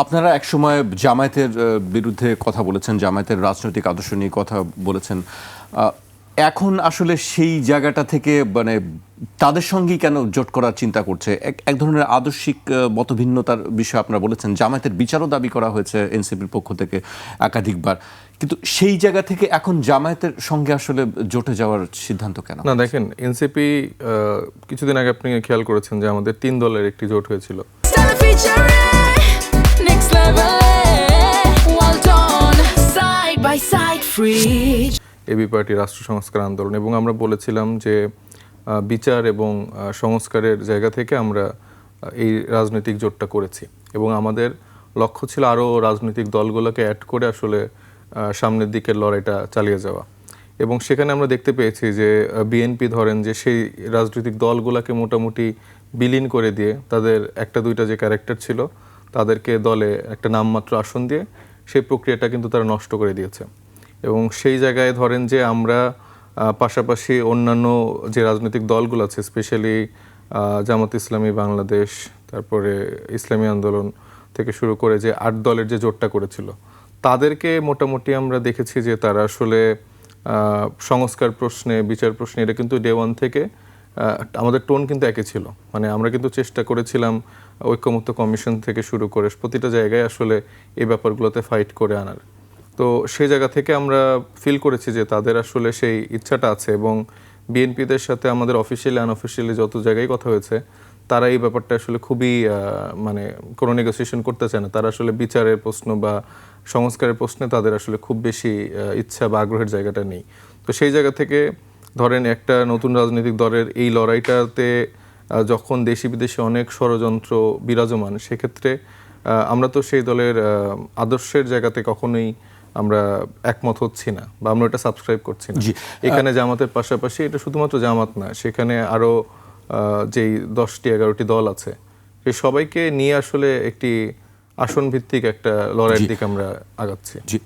আপনারা একসময় জামায়াতের বিরুদ্ধে কথা বলেছেন জামায়াতের রাজনৈতিক আদর্শ নিয়ে কথা বলেছেন। এখন আসলে সেই জায়গাটা থেকে মানে তাদের সঙ্গেই কেন জোট করার চিন্তা করছে? এক এক ধরনের আদর্শিক মতভিন্নতার বিষয়ে আপনারা বলেছেন। জামায়াতের বিচারও দাবি করা হয়েছে এনসিপির পক্ষ থেকে একাধিকবার। কিন্তু সেই জায়গা থেকে এখন জামায়াতের সঙ্গে আসলে জোটে যাওয়ার সিদ্ধান্ত কেন না দেখেন এনসিপি কিছুদিন আগে আপনি খেয়াল করেছেন যে আমাদের তিন দলের একটি জোট হয়েছিল। এবি পার্টি রাষ্ট্র সংস্কার আন্দোলন এবং আমরা বলেছিলাম যে বিচার এবং সংস্কারের জায়গা থেকে আমরা এই রাজনৈতিক জোটটা করেছি। এবং আমাদের লক্ষ্য ছিল আরও রাজনৈতিক দলগুলোকে অ্যাড করে আসলে সামনের দিকের লড়াইটা চালিয়ে যাওয়া। এবং সেখানে আমরা দেখতে পেয়েছি যে বিএনপি ধরেন যে, সেই রাজনৈতিক দলগুলোকে মোটামুটি বিলীন করে দিয়ে তাদের একটা দুইটা যে ক্যারেক্টার ছিল তাদেরকে দলে একটা নামমাত্র আসন দিয়ে সেই প্রক্রিয়াটা কিন্তু তারা নষ্ট করে দিয়েছে। এবং সেই জায়গায় ধরেন যে আমরা পাশাপাশি অন্যান্য যে রাজনৈতিক দলগুলো আছে স্পেশালি জামাত ইসলামী বাংলাদেশ, তারপরে ইসলামী আন্দোলন থেকে শুরু করে যে আট দলের যে জোটটা করেছিল, তাদেরকে মোটামুটি আমরা দেখেছি যে তারা আসলে সংস্কার প্রশ্নে, বিচার প্রশ্নে এটা কিন্তু ডে ওয়ান থেকে আমাদের টোন কিন্তু একই ছিল। মানে আমরা কিন্তু চেষ্টা করেছিলাম ঐক্যমত্য কমিশন থেকে শুরু করে প্রতিটা জায়গায় আসলে এই ব্যাপারগুলোতে ফাইট করে আনার। তো সেই জায়গা থেকে আমরা ফিল করেছি যে তাদের আসলে সেই ইচ্ছাটা আছে এবং বিএনপিদের সাথে আমাদের অফিসিয়ালি আনঅফিসিয়ালি যত জায়গায় কথা হয়েছে, তারা এই ব্যাপারটা আসলে খুবই মানে কোনো নেগোসিয়েশন করতে চায় না। তারা আসলে বিচারের প্রশ্ন বা সংস্কারের প্রশ্নে তাদের আসলে খুব বেশি ইচ্ছা বা আগ্রহের জায়গাটা নেই। তো সেই জায়গা থেকে ধরেন একটা নতুন রাজনৈতিক দলের এই লড়াইটাতে যখন দেশি বিদেশে অনেক ষড়যন্ত্র বিরাজমান সেক্ষেত্রে আমরা তো সেই দলের আদর্শের জায়গাতে কখনোই আমরা একমত হচ্ছি না বা আমরা এটা সাবস্ক্রাইব করছি না। জি। এখানে জামাতের পাশাপাশি এটা শুধুমাত্র জামাত না সেখানে আরও আহ, যেই দশটি এগারোটি দল আছে সেই সবাইকে নিয়ে আসলে একটি আসন ভিত্তিক একটা লড়াইয়ের দিকে আমরা আগাচ্ছি। জি।